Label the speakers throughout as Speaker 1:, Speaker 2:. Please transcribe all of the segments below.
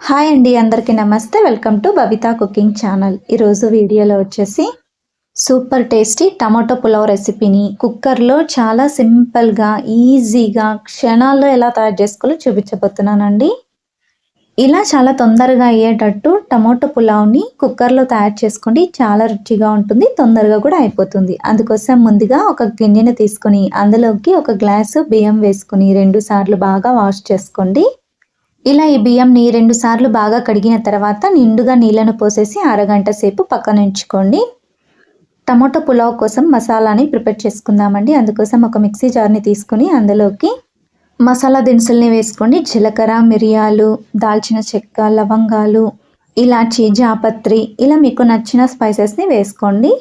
Speaker 1: Hi అండి అందరికీ నమస్తే. Welcome to Babita cooking channel. ఈరోజు వీడియోలో వచ్చేసి సూపర్ టేస్టీ టమాటో పులావ్ రెసిపీని కుక్కర్లో చాలా సింపుల్గా ఈజీగా క్షణాల్లో ఎలా తయారు చేసుకోవాలో చూపించబోతున్నానండి. ఇలా చాలా తొందరగా అయ్యేటట్టు టమాటో పులావ్ని కుక్కర్లో తయారు చేసుకోండి. చాలా రుచిగా ఉంటుంది తొందరగా కూడా అయిపోతుంది. అందుకోసం ముందుగా ఒక గిన్నెను తీసుకొని అందులోకి ఒక గ్లాసు బియ్యం వేసుకొని రెండు సార్లు బాగా వాష్ చేసుకోండి. ఇలా ఈ బియ్యంని రెండు సార్లు బాగా కడిగిన తర్వాత నిండుగా నీళ్ళను పోసేసి అరగంట సేపు పక్కన ఉంచుకోండి. టమాటో పులావ్ కోసం మసాలాని ప్రిపేర్ చేసుకుందామండి. అందుకోసం ఒక మిక్సీ జార్ని తీసుకుని అందులోకి మసాలా దినుసుల్ని వేసుకోండి. జీలకర్ర మిరియాలు దాల్చిన చెక్క లవంగాలు ఇలాచి జాపత్రి ఇలా మీకు నచ్చిన స్పైసెస్ని వేసుకోండి.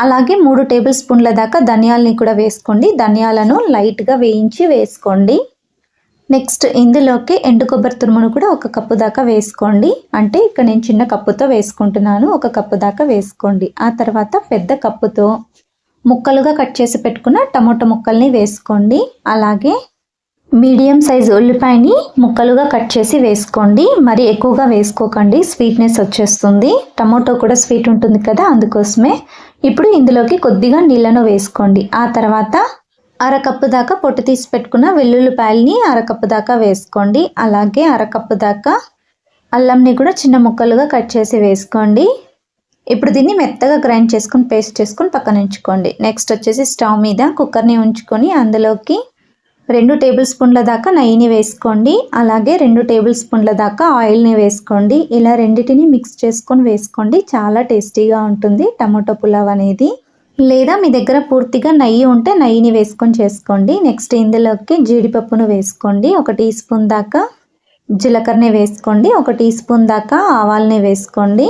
Speaker 1: అలాగే మూడు టేబుల్ స్పూన్ల దాకా ధనియాలని కూడా వేసుకోండి. ధనియాలను లైట్గా వేయించి వేసుకోండి. నెక్స్ట్ ఇందులోకి ఎండు కొబ్బరి తురుమును కూడా ఒక కప్పు దాకా వేసుకోండి. అంటే ఇక్కడ నేను చిన్న కప్పుతో వేసుకుంటున్నాను ఒక కప్పు దాకా వేసుకోండి. ఆ తర్వాత పెద్ద కప్పుతో ముక్కలుగా కట్ చేసి పెట్టుకున్న టమోటా ముక్కల్ని వేసుకోండి. అలాగే మీడియం సైజు ఉల్లిపాయని ముక్కలుగా కట్ చేసి వేసుకోండి. మరి ఎక్కువగా వేసుకోకండి స్వీట్నెస్ వచ్చేస్తుంది. టమోటో కూడా స్వీట్ ఉంటుంది కదా అందుకోసమే. ఇప్పుడు ఇందులోకి కొద్దిగా నీళ్ళను వేసుకోండి. ఆ తర్వాత అరకప్పు దాకా పొట్టు తీసి పెట్టుకున్న వెల్లుల్లిపాయలని అరకప్పు దాకా వేసుకోండి. అలాగే అరకప్పు దాకా అల్లంని కూడా చిన్న ముక్కలుగా కట్ చేసి వేసుకోండి. ఇప్పుడు దీన్ని మెత్తగా గ్రైండ్ చేసుకొని పేస్ట్ చేసుకుని పక్కన ఉంచుకోండి. నెక్స్ట్ వచ్చేసి స్టవ్ మీద కుక్కర్ని ఉంచుకొని అందులోకి రెండు టేబుల్ స్పూన్ల దాకా నెయ్యిని వేసుకోండి. అలాగే రెండు టేబుల్ స్పూన్ల దాకా ఆయిల్ని వేసుకోండి. ఇలా రెండింటిని మిక్స్ చేసుకొని వేసుకోండి. చాలా టేస్టీగా ఉంటుంది టమాటో పులావ్ అనేది. లేదా మీ దగ్గర పూర్తిగా నెయ్యి ఉంటే నెయ్యిని వేసుకొని చేసుకోండి. నెక్స్ట్ ఇందులోకి జీడిపప్పును వేసుకోండి. ఒక టీ స్పూన్ దాకా జీలకర్రని వేసుకోండి. ఒక టీ స్పూన్ దాకా ఆవాలని వేసుకోండి.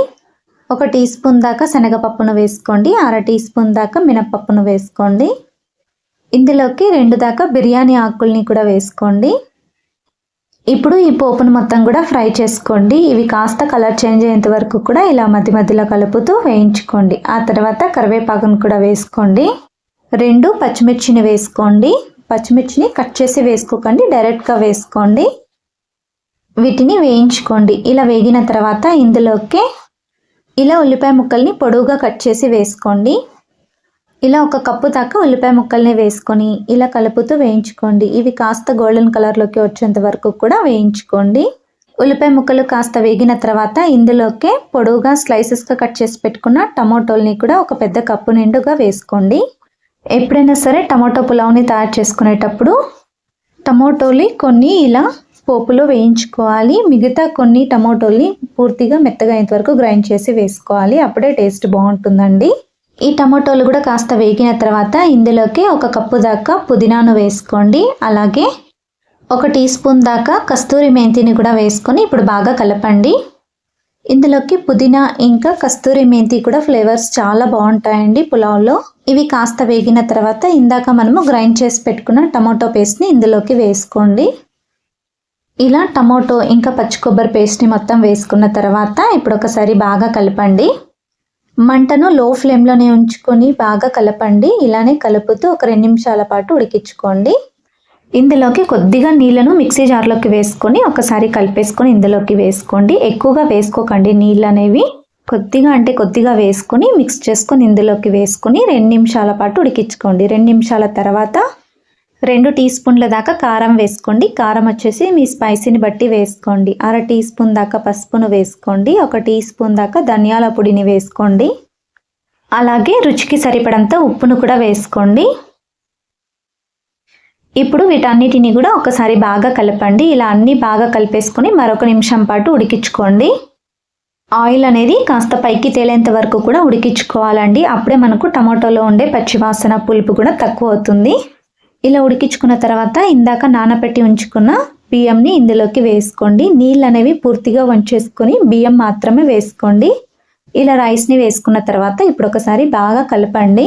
Speaker 1: ఒక టీ స్పూన్ దాకా శనగపప్పును వేసుకోండి. అర టీ స్పూన్ దాకా మినప్పప్పును వేసుకోండి. ఇందులోకి రెండు దాకా బిర్యానీ ఆకుల్ని కూడా వేసుకోండి. ఇప్పుడు ఈ పోపును మొత్తం కూడా ఫ్రై చేసుకోండి. ఇవి కాస్త కలర్ చేంజ్ అయ్యేంత వరకు కూడా ఇలా మధ్య మధ్యలో కలుపుతూ వేయించుకోండి. ఆ తర్వాత కరివేపాకును కూడా వేసుకోండి. రెండు పచ్చిమిర్చిని వేసుకోండి. పచ్చిమిర్చిని కట్ చేసి వేసుకోకండి. డైరెక్ట్గా వేసుకోండి. వీటిని వేయించుకోండి. ఇలా వేగిన తర్వాత ఇందులోకి ఇలా ఉల్లిపాయ ముక్కల్ని పొడవుగా కట్ చేసి వేసుకోండి. ఇలా ఒక కప్పు దాకా ఉల్లిపాయ ముక్కల్ని వేసుకొని ఇలా కలుపుతూ వేయించుకోండి. ఇవి కాస్త గోల్డెన్ కలర్లోకి వచ్చేంత వరకు కూడా వేయించుకోండి. ఉల్లిపాయ ముక్కలు కాస్త వేగిన తర్వాత ఇందులోకే పొడవుగా స్లైసెస్గా కట్ చేసి పెట్టుకున్న టమాటోల్ని కూడా ఒక పెద్ద కప్పు నిండుగా వేసుకోండి. ఎప్పుడైనా సరే టమాటో పులావ్ని తయారు చేసుకునేటప్పుడు టమాటోలు కొన్ని ఇలా పోపులో వేయించుకోవాలి. మిగతా కొన్ని టమాటోల్ని పూర్తిగా మెత్తగా అయ్యేంత వరకు గ్రైండ్ చేసి వేసుకోవాలి. అప్పుడే టేస్ట్ బాగుంటుందండి. ఈ టమాటోలు కూడా కాస్త వేగిన తర్వాత ఇందులోకి ఒక కప్పు దాకా పుదీనాను వేసుకోండి. అలాగే ఒక టీ స్పూన్ దాకా కస్తూరి మెంతిని కూడా వేసుకొని ఇప్పుడు బాగా కలపండి. ఇందులోకి పుదీనా ఇంకా కస్తూరి మెంతి కూడా ఫ్లేవర్స్ చాలా బాగుంటాయండి పులావ్లో. ఇవి కాస్త వేగిన తర్వాత ఇందాక మనము గ్రైండ్ చేసి పెట్టుకున్న టమాటో పేస్ట్ని ఇందులోకి వేసుకోండి. ఇలా టమాటో ఇంకా పచ్చి కొబ్బరి పేస్ట్ని మొత్తం వేసుకున్న తర్వాత ఇప్పుడు ఒకసారి బాగా కలపండి. మంటను లో ఫ్లేమ్లోనే ఉంచుకొని బాగా కలపండి. ఇలానే కలుపుతూ ఒక రెండు నిమిషాల పాటు ఉడికించుకోండి. ఇందులోకి కొద్దిగా నీళ్ళను మిక్సీ జార్లోకి వేసుకొని ఒకసారి కలిపేసుకొని ఇందులోకి వేసుకోండి. ఎక్కువగా వేసుకోకండి నీళ్ళు అనేవి. కొద్దిగా అంటే కొద్దిగా వేసుకొని మిక్స్ చేసుకొని ఇందులోకి వేసుకొని రెండు నిమిషాల పాటు ఉడికించుకోండి. రెండు నిమిషాల తర్వాత రెండు టీ స్పూన్ల దాకా కారం వేసుకోండి. కారం వచ్చేసి మీ స్పైసీని బట్టి వేసుకోండి. అర టీ స్పూన్ దాకా పసుపును వేసుకోండి. ఒక టీ స్పూన్ దాకా ధనియాల పొడిని వేసుకోండి. అలాగే రుచికి సరిపడంత ఉప్పును కూడా వేసుకోండి. ఇప్పుడు వీటన్నిటిని కూడా ఒకసారి బాగా కలపండి. ఇలా అన్నీ బాగా కలిపేసుకొని మరొక నిమిషం పాటు ఉడికించుకోండి. ఆయిల్ అనేది కాస్త పైకి తేలేంత వరకు కూడా ఉడికించుకోవాలండి. అప్పుడే మనకు టమాటోలో ఉండే పచ్చివాసన పులుపు కూడా తక్కువ అవుతుంది. ఇలా ఉడికించుకున్న తర్వాత ఇందాక నానబెట్టి ఉంచుకున్న బియ్యంని ఇందులోకి వేసుకోండి. నీళ్ళు అనేవి పూర్తిగా వంచేసుకొని బియ్యం మాత్రమే వేసుకోండి. ఇలా రైస్ని వేసుకున్న తర్వాత ఇప్పుడు ఒకసారి బాగా కలపండి.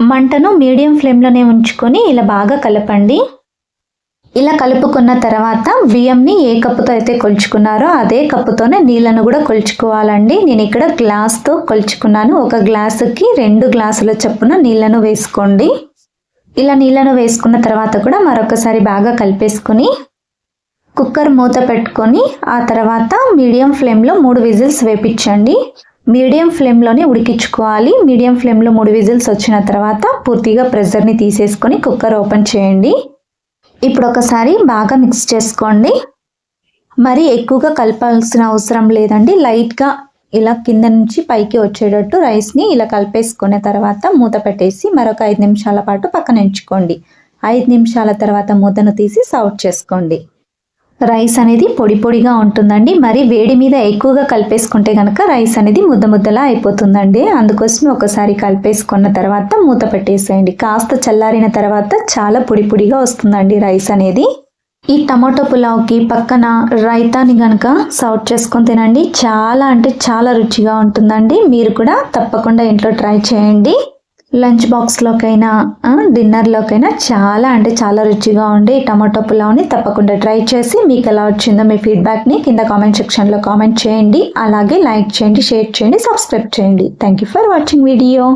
Speaker 1: మంటను మీడియం ఫ్లేమ్లోనే ఉంచుకొని ఇలా బాగా కలపండి. ఇలా కలుపుకున్న తర్వాత బియ్యంని ఏ కప్పుతో అయితే కొలుచుకున్నారో అదే కప్పుతోనే నీళ్ళను కూడా కొలుచుకోవాలండి. నేను ఇక్కడ గ్లాస్తో కొలుచుకున్నాను. ఒక గ్లాసుకి రెండు గ్లాసుల చొప్పున నీళ్ళను వేసుకోండి. ఇలా నీళ్ళను వేసుకున్న తర్వాత కూడా మరొకసారి బాగా కలిపేసుకొని కుక్కర్ మూత పెట్టుకొని ఆ తర్వాత మీడియం ఫ్లేమ్లో మూడు విజిల్స్ వేపించండి. మీడియం ఫ్లేమ్లోనే ఉడికించుకోవాలి. మీడియం ఫ్లేమ్లో మూడు విజిల్స్ వచ్చిన తర్వాత పూర్తిగా ప్రెషర్ని తీసేసుకొని కుక్కర్ ఓపెన్ చేయండి. ఇప్పుడు ఒకసారి బాగా మిక్స్ చేసుకోండి. మరి ఎక్కువగా కలపాల్సిన అవసరం లేదండి. లైట్గా ఇలా కింద నుంచి పైకి వచ్చేటట్టు రైస్ని ఇలా కలిపేసుకున్న తర్వాత మూత పెట్టేసి మరొక ఐదు నిమిషాల పాటు పక్కన ఉంచుకోండి. ఐదు నిమిషాల తర్వాత మూతను తీసి సర్వ్ చేసుకోండి. రైస్ అనేది పొడి పొడిగా ఉంటుందండి. మరి వేడి మీద ఎక్కువగా కలిపేసుకుంటే కనుక రైస్ అనేది ముద్ద ముద్దలా అయిపోతుందండి. అందుకోసమే ఒకసారి కలిపేసుకున్న తర్వాత మూత పెట్టేసేయండి. కాస్త చల్లారిన తర్వాత చాలా పొడి పొడిగా వస్తుందండి రైస్ అనేది. ఈ టమాటో పులావ్కి పక్కన రైతాని కనుక సర్వ్ చేసుకొని తినండి. చాలా అంటే చాలా రుచిగా ఉంటుందండి. మీరు కూడా తప్పకుండా ఇంట్లో ట్రై చేయండి. లంచ్ బాక్స్లోకైనా డిన్నర్లోకైనా చాలా అంటే చాలా రుచిగా ఉండే ఈ టమాటో పులావ్ని తప్పకుండా ట్రై చేసి మీకు ఎలా వచ్చిందో మీ ఫీడ్బ్యాక్ని కింద కామెంట్ సెక్షన్లో కామెంట్ చేయండి. అలాగే లైక్ చేయండి షేర్ చేయండి సబ్స్క్రైబ్ చేయండి. Thank you for watching video.